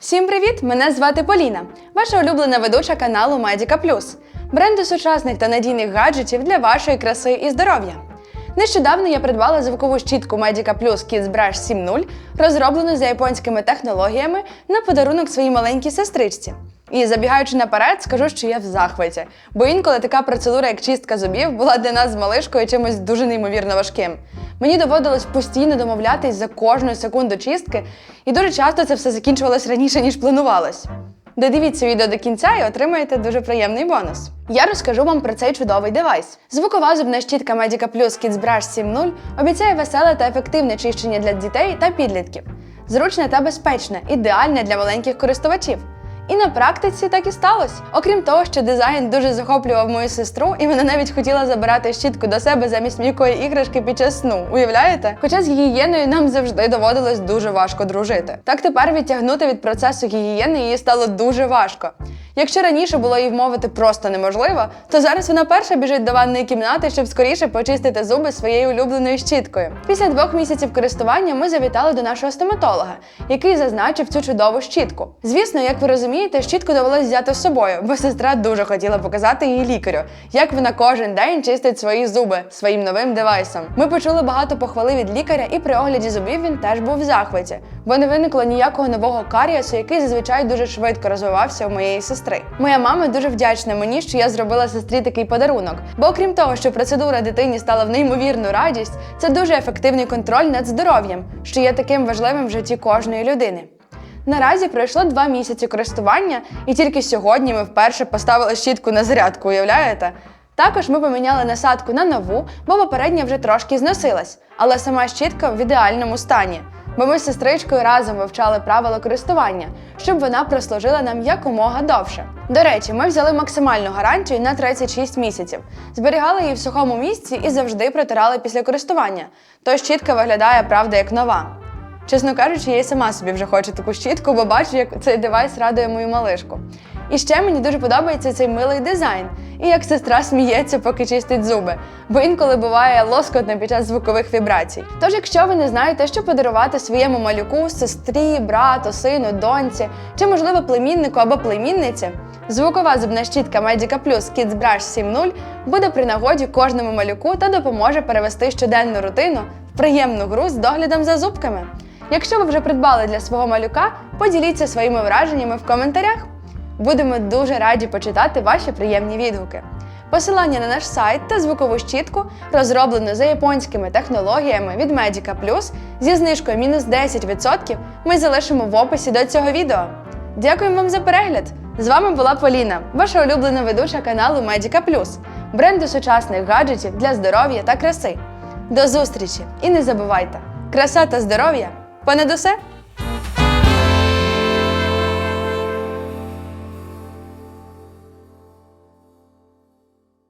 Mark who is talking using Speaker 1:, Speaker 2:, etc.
Speaker 1: Всім привіт! Мене звати Поліна, ваша улюблена ведуча каналу Медіка Плюс, бренду сучасних та надійних гаджетів для вашої краси і здоров'я. Нещодавно я придбала звукову щітку Medica Plus Kids Brush 7.0, розроблену за японськими технологіями на подарунок своїй маленькій сестричці. І забігаючи наперед, скажу, що я в захваті, бо інколи така процедура, як чистка зубів, була для нас з малишкою чимось дуже неймовірно важким. Мені доводилось постійно домовлятись за кожну секунду чистки, і дуже часто це все закінчувалось раніше, ніж планувалось. Додивіться відео до кінця і отримаєте дуже приємний бонус. Я розкажу вам про цей чудовий девайс. Звукова зубна щітка Medica Plus Kids Brush 7.0 обіцяє веселе та ефективне чищення для дітей та підлітків. Зручне та безпечне, ідеальне для маленьких користувачів. І на практиці так і сталося. Окрім того, що дизайн дуже захоплював мою сестру, і вона навіть хотіла забирати щітку до себе замість м'якої іграшки під час сну. Уявляєте? Хоча з гігієною нам завжди доводилось дуже важко дружити. Так тепер відтягнути від процесу гігієни її стало дуже важко. Якщо раніше було їй вмовити просто неможливо, то зараз вона перша біжить до ванної кімнати, щоб скоріше почистити зуби своєю улюбленою щіткою. Після двох місяців користування ми завітали до нашого стоматолога, який зазначив цю чудову щітку. Звісно, як ви розумієте, щітку довелось взяти з собою, бо сестра дуже хотіла показати її лікарю, як вона кожен день чистить свої зуби своїм новим девайсом. Ми почули багато похвали від лікаря, і при огляді зубів він теж був в захваті, бо не виникло ніякого нового каріасу, який зазвичай дуже швидко розвивався у моєї сестри. Моя мама дуже вдячна мені, що я зробила сестрі такий подарунок. Бо окрім того, що процедура дитині стала в неймовірну радість, це дуже ефективний контроль над здоров'ям, що є таким важливим в житті кожної людини. Наразі пройшло два місяці користування, і тільки сьогодні ми вперше поставили щітку на зарядку, уявляєте? Також ми поміняли насадку на нову, бо попередня вже трошки зносилась, але сама щітка в ідеальному стані. Бо ми з сестричкою разом вивчали правила користування, щоб вона прослужила нам якомога довше. До речі, ми взяли максимальну гарантію на 36 місяців, зберігали її в сухому місці і завжди протирали після користування. Тож щітка виглядає правда як нова. Чесно кажучи, я й сама собі вже хочу таку щітку, бо бачу, як цей девайс радує мою малишку. І ще мені дуже подобається цей милий дизайн, і як сестра сміється, поки чистить зуби, бо інколи буває лоскотно під час звукових вібрацій. Тож, якщо ви не знаєте, що подарувати своєму малюку, сестрі, брату, сину, доньці, чи, можливо, племіннику або племінниці, звукова зубна щітка Medica Plus Kids Brush 7.0 буде при нагоді кожному малюку та допоможе перевести щоденну рутину в приємну гру з доглядом за зубками. Якщо ви вже придбали для свого малюка, поділіться своїми враженнями в коментарях. Будемо дуже раді почитати ваші приємні відгуки. Посилання на наш сайт та звукову щітку розроблено за японськими технологіями від Medica Plus зі знижкою мінус 10% ми залишимо в описі до цього відео. Дякуємо вам за перегляд! З вами була Поліна, ваша улюблена ведуча каналу Medica Plus, бренду сучасних гаджетів для здоров'я та краси. До зустрічі! І не забувайте! Краса та здоров'я понад усе!